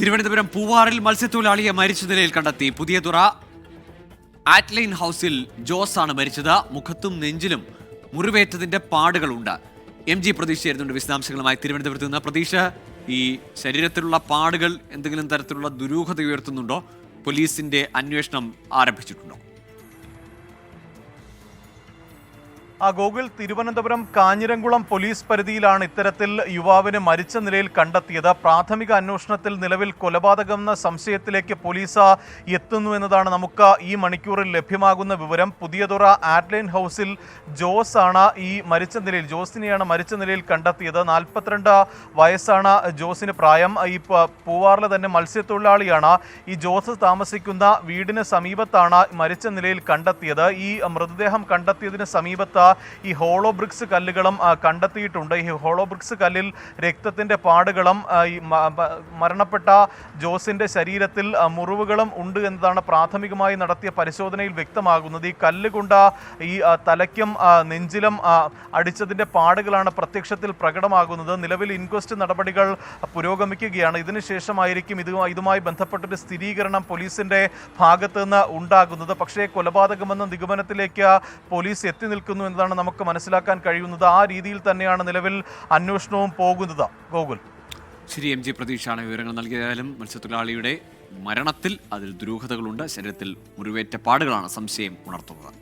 തിരുവനന്തപുരം പൂവാറിൽ മത്സ്യത്തൊഴിലാളിയെ മരിച്ച നിലയിൽ കണ്ടെത്തി. പുതിയ തുറ ആറ്റ്ലൈൻ ഹൗസിൽ ജോസ് ആണ് മരിച്ചത്. മുഖത്തും നെഞ്ചിലും മുറിവേറ്റതിന്റെ പാടുകളുണ്ട്. എം ജി പ്രതീക്ഷ ആയിരുന്നുണ്ട് വിശദാംശങ്ങളുമായി തിരുവനന്തപുരത്ത് നിന്ന്. പ്രതീക്ഷ ഈ ശരീരത്തിലുള്ള പാടുകൾ എന്തെങ്കിലും തരത്തിലുള്ള ദുരൂഹത ഉയർത്തുന്നുണ്ടോ? പോലീസിന്റെ അന്വേഷണം ആരംഭിച്ചിട്ടുണ്ടോ? ആ ഗോകുൽ തിരുവനന്തപുരം കാഞ്ഞിരംകുളം പോലീസ് പരിധിയിലാണ് ഇത്തരത്തിൽ യുവാവിനെ മരിച്ച നിലയിൽ കണ്ടെത്തിയത്. പ്രാഥമിക അന്വേഷണത്തിൽ നിലവിൽ കൊലപാതകമെന്ന സംശയത്തിലേക്ക് പോലീസ് എത്തുന്നു എന്നതാണ് നമുക്ക് ഈ മണിക്കൂറിൽ ലഭ്യമാകുന്ന വിവരം. പുതിയതുറ ആറ്റ്ലൈൻ ഹൗസിൽ ജോസ് ആണ് ഈ മരിച്ച നിലയിൽ ജോസിനെയാണ് മരിച്ച നിലയിൽ കണ്ടെത്തിയത്. നാൽപ്പത്തിരണ്ട് വയസ്സാണ് ജോസിന് പ്രായം. ഈ പൂവാറിലെ തന്നെ മത്സ്യത്തൊഴിലാളിയാണ്. ഈ ജോസ് താമസിക്കുന്ന വീടിന് സമീപത്താണ് മരിച്ച നിലയിൽ കണ്ടെത്തിയത്. ഈ മൃതദേഹം കണ്ടെത്തിയതിന് സമീപത്ത് ഈ ഹോളോ ബ്രിക്സ് കല്ലുകളും കണ്ടെത്തിയിട്ടുണ്ട്. ഈ ഹോളോ ബ്രിക്സ് കല്ലിൽ രക്തത്തിന്റെ പാടുകളും ഈ മരണപ്പെട്ട ജോസിന്റെ ശരീരത്തിൽ മുറിവുകളും ഉണ്ട് എന്നതാണ് പ്രാഥമികമായി നടത്തിയ പരിശോധനയിൽ വ്യക്തമാകുന്നത്. ഈ കല്ലുകൊണ്ട് ഈ തലയ്ക്കും നെഞ്ചിലും അടിച്ചതിന്റെ പാടുകളാണ് പ്രത്യക്ഷത്തിൽ പ്രകടമാകുന്നത്. നിലവിൽ ഇൻക്വസ്റ്റ് നടപടികൾ പുരോഗമിക്കുകയാണ്. ഇതിനുശേഷമായിരിക്കും ഇത് ഇതുമായി ബന്ധപ്പെട്ടൊരു സ്ഥിരീകരണം പോലീസിന്റെ ഭാഗത്ത് നിന്ന് ഉണ്ടാകുന്നത്. പക്ഷേ കൊലപാതകമെന്ന നിഗമനത്തിലേക്ക് പോലീസ് എത്തി നിൽക്കുന്നു എന്നതാണ് നമുക്ക് മനസ്സിലാക്കാൻ കഴിയുന്നത്. ആ രീതിയിൽ തന്നെയാണ് നിലവിൽ അന്വേഷണവും പോകുന്നത്. ഗോകുൽ. ശരി എം ജി പ്രതീക്ഷാണ് വിവരങ്ങൾ നൽകിയതായാലും മത്സ്യത്തൊഴിലാളിയുടെ മരണത്തിൽ അതിൽ ദുരൂഹതകളുണ്ട്. ശരീരത്തിൽ മുറിവേറ്റ പാടുകളാണ് സംശയം ഉണർത്തുന്നത്.